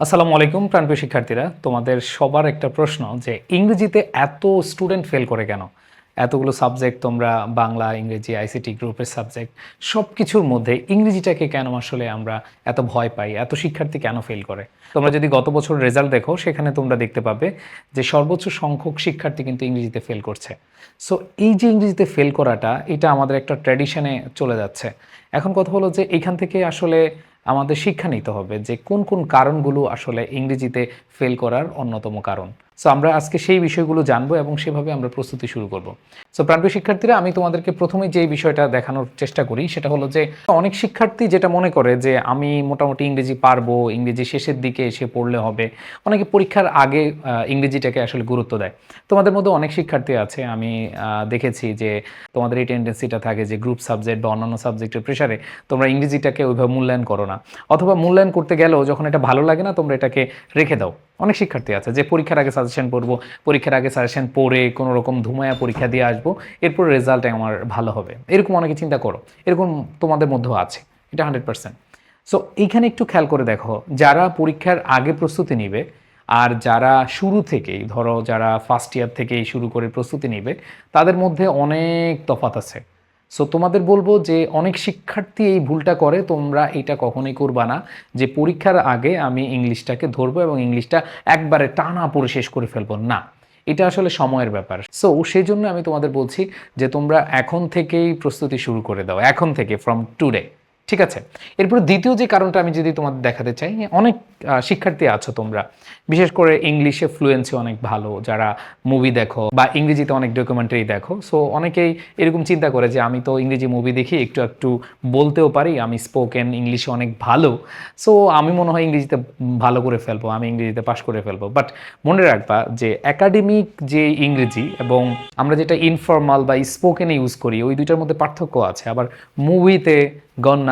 আসসালামু আলাইকুম, প্রাণপ্রিয় শিক্ষার্থীরা। তোমাদের সবার একটা প্রশ্ন যে ইংরেজিতে এত স্টুডেন্ট ফেল করে কেন? এতগুলো সাবজেক্ট তোমরা, বাংলা, ইংরেজি আইসিটি গ্রুপের সাবজেক্ট সব কিছুর মধ্যে ইংরেজিটাকে কেন আসলে আমরা এত ভয় পাই, এত শিক্ষার্থী কেন ফেল করে? তোমরা যদি গত বছর রেজাল্ট দেখো, সেখানে তোমরা দেখতে পাবে যে সর্বোচ্চ সংখ্যক শিক্ষার্থী কিন্তু ইংরেজিতে ফেল করছে। সো এই যে ইংরেজিতে ফেল করাটা, এটা আমাদের একটা ট্র্যাডিশনে চলে যাচ্ছে। এখন কথা হলো যে এখান থেকে আসলে আমাদের শিক্ষা নিতে হবে যে কোন কোন কারণগুলো আসলে ইংরেজিতে ফেল করার অন্যতম কারণ। সো আমরা আজকে সেই বিষয়গুলো জানব এবং সেভাবে আমরা প্রস্তুতি শুরু করব। সো প্রাণপ্রিয় শিক্ষার্থীরা, আমি তোমাদেরকে প্রথমে যে বিষয়টা দেখানোর চেষ্টা করি, সেটা হলো যে অনেক শিক্ষার্থী যেটা মনে করে যে আমি মোটামুটি ইংরেজি পারব, ইংরেজি শেষের দিকে এসে পড়লে হবে, অনেকে পরীক্ষার আগে ইংরেজিটাকে আসলে গুরুত্ব দেয়। তোমাদের মধ্যে অনেক শিক্ষার্থী আছে, আমি দেখেছি যে তোমাদের এই টেন্ডেন্সিটা থাকে যে গ্রুপ সাবজেক্ট বা অন্যান্য সাবজেক্টের প্রেশারে তোমরা ইংরেজিটাকে ওইভাবে মূল্যায়ন করো না। অথবা মূল্যায়ন করতে গেলেও যখন এটা ভালো লাগে না, তোমরা এটাকে রেখে দাও। অনেক শিক্ষার্থী আছে যে পরীক্ষার আগে সাজেশন পড়ব পরীক্ষার আগে সাজেশন পড়ে কোনো রকম ধুমায়া পরীক্ষা দিয়ে আসব, এরপর রেজাল্ট আমার ভালো হবে। এরকম অনেকে চিন্তা করো, এরকম তোমাদের মধ্যেও আছে, এটা হান্ড্রেড পার্সেন্ট সো এইখানে একটু খেয়াল করে দেখো, যারা পরীক্ষার আগে প্রস্তুতি নিবে, আর যারা শুরু থেকেই, ধরো যারা ফার্স্ট ইয়ার থেকেই শুরু করে প্রস্তুতি নিবে, তাদের মধ্যে অনেক তফাত আছে। সো তোমাদের বলব যে অনেক শিক্ষার্থী এই ভুলটা করে, তোমরা এটা কখনোই করবা না। যে পরীক্ষার আগে আমি ইংলিশটাকে ধরবো এবং ইংলিশটা একবারে টানা পড়ে শেষ করে ফেলব। না, এটা আসলে সময়ের ব্যাপার। সো সেই জন্য আমি তোমাদের বলছি যে তোমরা এখন থেকেই প্রস্তুতি শুরু করে দাও। এখন থেকে ফ্রম টুডে ঠিক আছে? এরপর দ্বিতীয় যে কারণটা আমি যদি তোমাদের দেখাতে চাই, অনেক শিক্ষার্থী আছো তোমরা। বিশেষ করে ইংলিশে ফ্লুয়েন্সি অনেক ভালো, যারা মুভি দেখো বা ইংরেজিতে অনেক ডকুমেন্টারি দেখো। সো অনেকেই এরকম চিন্তা করে যে আমি তো ইংরেজি মুভি দেখি, একটু একটু বলতেও পারি, আমি স্পোকেন ইংলিশে অনেক ভালো। সো আমি মনে হয় ইংরেজিতে ভালো করে ফেলব, আমি ইংরেজিতে পাশ করে ফেলব। বাট মনে রাখবা যে একাডেমিক যে ইংরেজি এবং আমরা যেটা ইনফর্মাল বা স্পোকেনে ইউজ করি, ওই দুইটার মধ্যে পার্থক্য আছে। আবার মুভিতে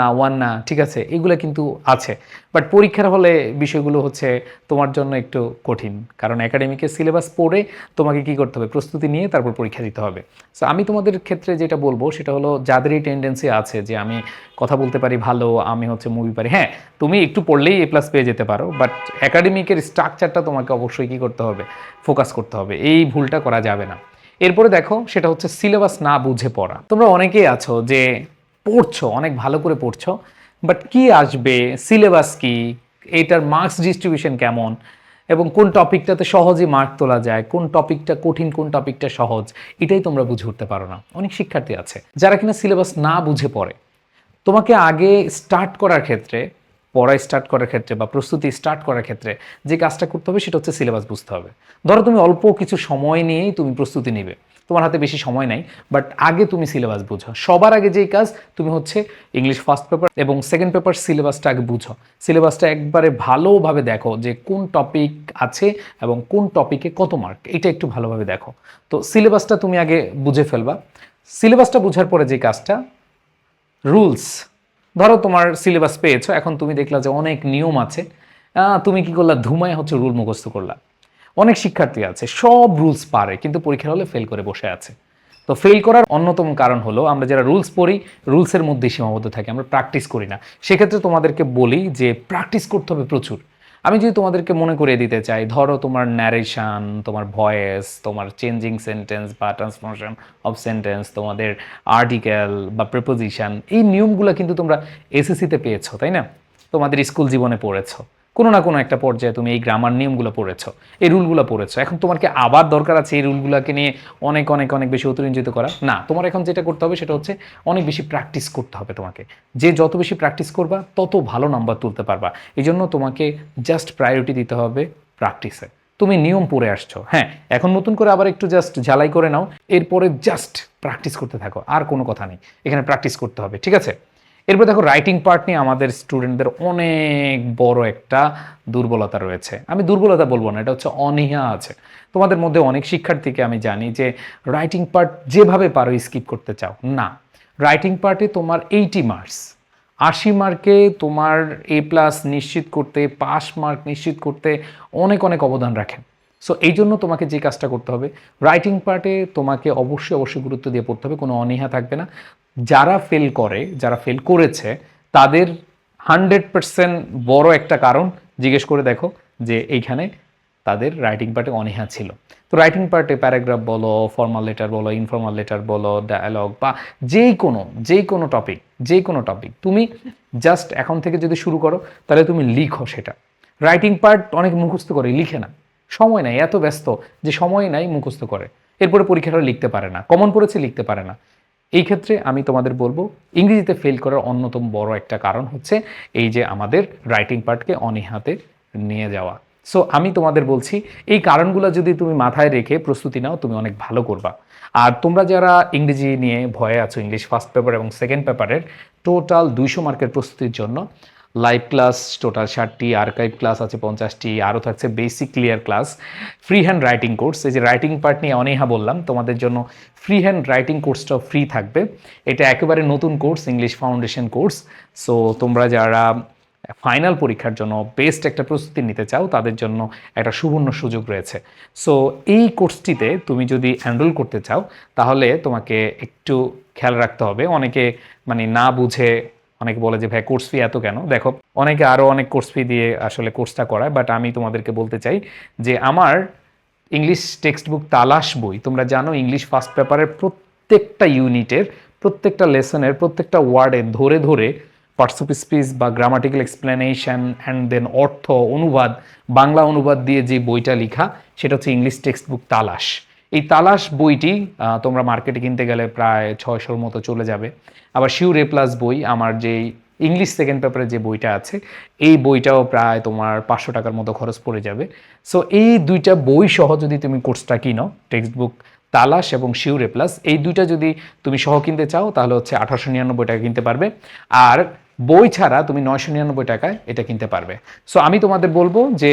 গন্না ওয়ান্না ঠিক আছে, এগুলো কিন্তু আছে। বাট পরীক্ষার হলে বিষয়গুলো হচ্ছে তোমার জন্য একটু কঠিন। কারণ একাডেমিকের সিলেবাস পড়ে তোমাকে কি করতে হবে? প্রস্তুতি নিয়ে তারপর পরীক্ষা দিতে হবে। সো আমি তোমাদের ক্ষেত্রে যেটা বলব সেটা হলো যাদের এই টেন্ডেন্সি আছে যে আমি কথা বলতে পারি ভালো, আমি হচ্ছে মুভি পারি। হ্যাঁ তুমি একটু পড়লেই এ প্লাস পেয়ে যেতে পারো বাট একাডেমিকের স্ট্রাকচারটা তোমাকে অবশ্যই কি করতে হবে? ফোকাস করতে হবে। এই ভুলটা করা যাবে না। এরপরে দেখো সেটা হচ্ছে সিলেবাস না বুঝে পড়া। তোমরা অনেকেই আছো যে পড়ছো, অনেক ভালো করে পড়ছো বাট কি আসবে সিলেবাস কি, এইটার মার্কস ডিস্ট্রিবিউশন কেমন, এবং কোন টপিকটাতে সহজে মার্ক তোলা যায়, কোন টপিকটা কঠিন, কোন টপিকটা সহজ, এটাই তোমরা বুঝে উঠতে পারো না। অনেক শিক্ষার্থী আছে, যারা কিনা সিলেবাস না বুঝে পড়ে। তোমাকে আগে স্টার্ট করার ক্ষেত্রে পড়া স্টার্ট করার ক্ষেত্রে বা প্রস্তুতি স্টার্ট করার ক্ষেত্রে যে কাজটা করতে হবে, সেটা হচ্ছে সিলেবাস বুঝতে হবে। ধরো তুমি অল্প কিছু সময় নিয়েই তুমি প্রস্তুতি নেবে। তোমার হাতে বেশি সময় নাই বাট আগে তুমি সিলেবাস বুঝো। সবার আগে যেই কাজ, তুমি হচ্ছে ইংলিশ ফার্স্ট পেপার এবং সেকেন্ড পেপার সিলেবাসটা আগে বুঝো। সিলেবাসটা একবারে ভালোভাবে দেখো যে কোন টপিক আছে এবং কোন টপিকে কত মার্ক এটা একটু ভালোভাবে দেখো। তো সিলেবাসটা তুমি আগে বুঝে ফেলবা। সিলেবাসটা বুঝার পরে যে কাজটা রুলস ধরো তোমার সিলেবাস পেয়েছ, এখন তুমি দেখলা যে অনেক নিয়ম আছে। তুমি কি করলা? ধুমায় হচ্ছে রুল মুখস্থ করলা। অনেক শিক্ষার্থী আছে, সব রুলস পারে, কিন্তু পরীক্ষার হলে ফেল করে বসে আছে। তো ফেল করার অন্যতম কারণ হলো, আমরা যারা রুলস পড়ি রুলসের মধ্যে সীমাবদ্ধ থাকি, আমরা প্র্যাকটিস করি না। সেক্ষেত্রে তোমাদেরকে বলি যে প্র্যাকটিস করতে হবে প্রচুর। আমি যদি তোমাদেরকে মনে করিয়ে দিতে চাই, ধরো তোমার ন্যারেশন তোমার ভয়েস তোমার চেঞ্জিং সেন্টেন্স বা ট্রান্সফরমেশন অফ সেন্টেন্স তোমাদের আর্টিকেল বা প্রেপোজিশন এই নিয়মগুলো কিন্তু তোমরা এসএসসিতে পেয়েছ, তাই না? তোমাদের স্কুল জীবনে পড়েছো। কোনো না কোনো একটা পর্যায়ে তুমি এই গ্রামার নিয়মগুলো পড়েছো, এই রুলগুলো পড়েছো। এখন তোমার কি আবার দরকার আছে এই রুলগুলোকে নিয়ে অনেক অনেক অনেক বেশি অতিরঞ্জিত করা। না, তোমার এখন যেটা করতে হবে সেটা হচ্ছে অনেক বেশি প্র্যাকটিস করতে হবে তোমাকে। যে যত বেশি প্র্যাকটিস করবা, তত ভালো নাম্বার তুলতে পারবা। এই জন্য তোমাকে জাস্ট প্রায়োরিটি দিতে হবে প্র্যাকটিসে তুমি নিয়ম পড়ে আসছো। হ্যাঁ এখন নতুন করে আবার একটু জাস্ট ঝালাই করে নাও। এরপরে জাস্ট প্র্যাকটিস করতে থাকো। আর কোনো কথা নেই। এখানে প্র্যাকটিস করতে হবে। ঠিক আছে? এরপর দেখো রাইটিং পার্ট নিয়ে আমাদের স্টুডেন্টদের অনেক বড় একটা দুর্বলতা রয়েছে। আমি দুর্বলতা বলব না, এটা হচ্ছে অনীহা আছে। তোমাদের মধ্যে অনেক শিক্ষার্থীকে আমি জানি যে রাইটিং পার্ট যেভাবে পারো স্কিপ করতে চাও। না রাইটিং পার্টে তোমার এইটি মার্কস আশি মার্কে তোমার এ প্লাস নিশ্চিত করতে পাস মার্ক নিশ্চিত করতে অনেক অনেক অবদান রাখে। সো এই জন্য তোমাকে যে কাজটা করতে হবে রাইটিং পার্টে তোমাকে অবশ্যই অবশ্যই গুরুত্ব দিয়ে পড়তে হবে, কোনো অনীহা থাকবে না। যারা ফেল করে, যারা ফেল করেছে, তাদের হান্ড্রেড পার্সেন্ট বড় একটা কারণ জিজ্ঞেস করে দেখো যে এইখানে তাদের রাইটিং পার্টে অনীহা ছিল। তো রাইটিং পার্টে প্যারাগ্রাফ বলো ফর্মাল লেটার বলো ইনফর্মাল লেটার বলো ডায়ালগ বা যেই কোনো যেই কোনো টপিক যেই কোনো টপিক তুমি জাস্ট এখন থেকে যদি শুরু করো, তাহলে তুমি লিখো সেটা। রাইটিং পার্ট অনেক মুখস্থ করে, লিখে না সময় নাই, এত ব্যস্ত যে সময় নাই মুখস্থ করে। এরপরে পরীক্ষাটা লিখতে পারে না কমন পড়েছে লিখতে পারে না। এই ক্ষেত্রে আমি তোমাদের বলব, ইংরেজিতে ফেল করার অন্যতম বড় একটা কারণ হচ্ছে এই যে আমাদের রাইটিং পার্টকে অনীহাতে নিয়ে যাওয়া। সো আমি তোমাদের বলছি, এই কারণগুলো যদি তুমি মাথায় রেখে প্রস্তুতি নাও, তুমি অনেক ভালো করবা। আর তোমরা যারা ইংরেজি নিয়ে ভয়ে আছো ইংলিশ ফার্স্ট পেপার এবং সেকেন্ড পেপারের টোটাল দুইশো মার্কের প্রস্তুতির জন্য লাইভ ক্লাস টোটাল ষাটটি আর্কাইভ ক্লাস আছে পঞ্চাশটি, আরও থাকছে basic clear class free handwriting course এই যে রাইটিং পার্ট নিয়ে অনেহা বললাম, তোমাদের জন্য ফ্রি হ্যান্ড রাইটিং কোর্সটাও ফ্রি থাকবে। এটা একেবারে নতুন course English foundation course so তোমরা যারা ফাইনাল পরীক্ষার জন্য বেস্ট একটা প্রস্তুতি নিতে চাও, তাদের জন্য একটা সুবর্ণ সুযোগ রয়েছে। সো এই কোর্সটিতে তুমি যদি এনরোল করতে চাও, তাহলে তোমাকে একটু খেয়াল রাখতে হবে। অনেকে মানে না বুঝে অনেকে বলে যে, ভাই কোর্স ফি এত কেন? দেখো, অনেকে আরও অনেক কোর্স ফি দিয়ে আসলে কোর্সটা করায় বাট আমি তোমাদেরকে বলতে চাই যে, আমার ইংলিশ টেক্সট বুক তালাশ বই, তোমরা জানো ইংলিশ ফার্স্ট পেপারের প্রত্যেকটা ইউনিটের প্রত্যেকটা লেসনের প্রত্যেকটা ওয়ার্ডে ধরে ধরে পার্টস অফ স্পিচ বা গ্রামাটিক্যাল এক্সপ্লেনেশন অ্যান্ড দেন অর্থ, অনুবাদ, বাংলা অনুবাদ দিয়ে যে বইটা লেখা, সেটা হচ্ছে ইংলিশ টেক্সট বুক তালাশ। এই তালাশ বইটি তোমরা মার্কেটে কিনতে গেলে প্রায় ছয়শোর মতো চলে যাবে। আবার শিউর এ প্লাস বই, আমার যেই ইংলিশ সেকেন্ড পেপারে যে বইটা আছে, এই বইটাও প্রায় তোমার পাঁচশো টাকার মতো খরচ পড়ে যাবে। সো এই দুইটা বই সহ যদি তুমি কোর্সটা কিনো টেক্সট বুক তালাশ এবং শিউরে প্লাস এই দুইটা যদি তুমি সহ কিনতে চাও, তাহলে হচ্ছে আঠারোশো নিরানব্বই টাকা কিনতে পারবে। আর বই ছাড়া তুমি নয়শো নিরানব্বই টাকায় এটা কিনতে পারবে। সো আমি তোমাদের বলব যে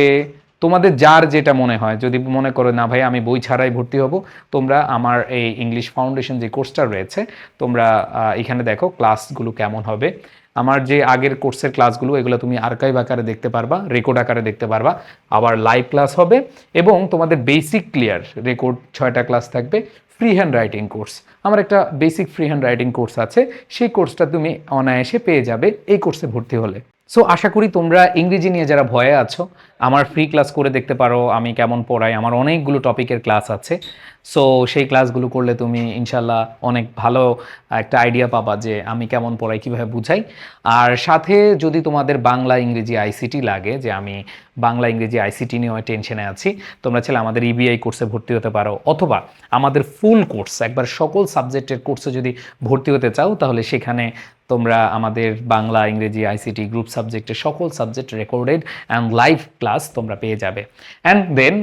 তোমাদের যার যেটা মনে হয়, যদি মনে করো, না ভাই, আমি বই ছাড়াই ভর্তি হব তোমরা আমার এই ইংলিশ ফাউন্ডেশন যে কোর্সটা রয়েছে, তোমরা এখানে দেখো ক্লাসগুলো কেমন হবে। আমার যে আগের কোর্সের ক্লাসগুলো, এগুলো তুমি আর্কাইভ আকারে দেখতে পারবা রেকর্ড আকারে দেখতে পারবা। আবার লাইভ ক্লাস হবে এবং তোমাদের বেসিক ক্লিয়ার রেকর্ড ছয়টা ক্লাস থাকবে ফ্রি হ্যান্ড রাইটিং কোর্স আমার একটা basic free handwriting course আছে, সেই কোর্সটা তুমি অনায়াসে পেয়ে যাবে এই কোর্সে ভর্তি হলে। সো আশা করি তোমরা ইংরেজি নিয়ে যারা ভয়ে আছো আমার ফ্রি ক্লাস করে দেখতে পারো, আমি কেমন পড়াই, আমার অনেকগুলো টপিকের ক্লাস আছে। সো সেই ক্লাসগুলো করলে তুমি ইনশাল্লাহ অনেক ভালো একটা আইডিয়া পাবা যে আমি কেমন পড়াই, কীভাবে বুঝাই। আর সাথে যদি তোমাদের বাংলা, ইংরেজি আইসিটি লাগে, যে আমি বাংলা, ইংরেজি আইসিটি নিয়েও টেনশনে আছি, তোমরা ছেলে আমাদের ইবিআই কোর্সে ভর্তি হতে পারো। অথবা আমাদের ফুল কোর্স একবার সকল সাবজেক্টের কোর্সে যদি ভর্তি হতে চাও, তাহলে সেখানে তোমরা আমাদের বাংলা, ইংরেজি আইসিটি গ্রুপ সাবজেক্টের সকল subject recorded and live class তোমরা পেয়ে যাবে। অ্যান্ড দেন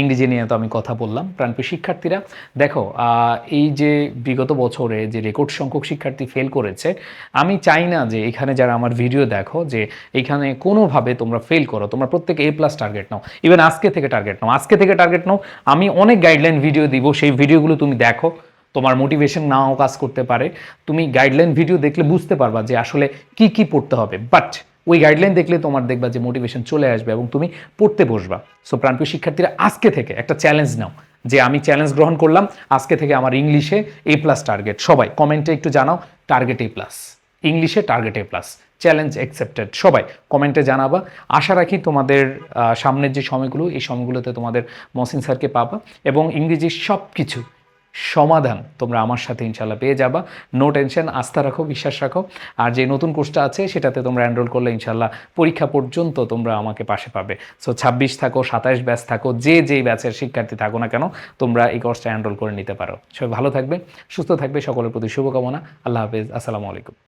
ইংরেজি নিয়ে তো আমি কথা বললাম, প্রাণপ্রিয় শিক্ষার্থীরা। দেখো এই যে বিগত বছরে যে রেকর্ড সংখ্যক শিক্ষার্থী ফেল করেছে, আমি চাই না যে এখানে যারা আমার ভিডিও দেখো, যে এখানে কোনোভাবে তোমরা ফেল করো। তোমরা প্রত্যেকে এ প্লাস টার্গেট নাও। ইভেন আজকে থেকে টার্গেট নাও। আজকে থেকে টার্গেট নাও। আমি অনেক গাইডলাইন ভিডিও দিব, সেই ভিডিওগুলো তুমি দেখো। তোমার মোটিভেশন নাও কাজ করতে পারে। তুমি গাইডলাইন ভিডিও দেখলে বুঝতে পারবা যে আসলে কি কি পড়তে হবে। বাট ওই গাইডলাইন দেখলে তোমার দেখবা যে মোটিভেশন চলে আসবে এবং তুমি পড়তে বসবা। সো প্রাণপ্রিয় শিক্ষার্থীরা, আজকে থেকে একটা চ্যালেঞ্জ নাও, যে আমি চ্যালেঞ্জ গ্রহণ করলাম, আজকে থেকে আমার ইংলিশে এ প্লাস টার্গেট সবাই কমেন্টে একটু জানাও টার্গেট এ প্লাস ইংলিশে target A plus challenge accepted সবাই কমেন্টে জানাবা। আশা রাখি তোমাদের সামনের যে সময়গুলো, এই সময়গুলোতে তোমাদের মহসিন স্যারকে পাবা এবং ইংরেজির সব কিছু সমাধান তোমরা আমার সাথে ইনশাল্লাহ পেয়ে যাবা। নো টেনশন আস্থা রাখো, বিশ্বাস রাখো। আর যে নতুন কোর্সটা আছে, সেটাতে তোমরা এনরোল করলে ইনশাল্লাহ পরীক্ষা পর্যন্ত তোমরা আমাকে পাশে পাবে। সো ছাব্বিশ থাকো, সাতাশ ব্যাচ থাকো, যে যেই ব্যাচের শিক্ষার্থী থাকো না কেন, তোমরা এই কোর্সটা এনরোল করে নিতে পারো। সবাই ভালো থাকবে, সুস্থ থাকবে, সকলের প্রতি শুভকামনা। আল্লাহ হাফেজ, আসসালামু আলাইকুম।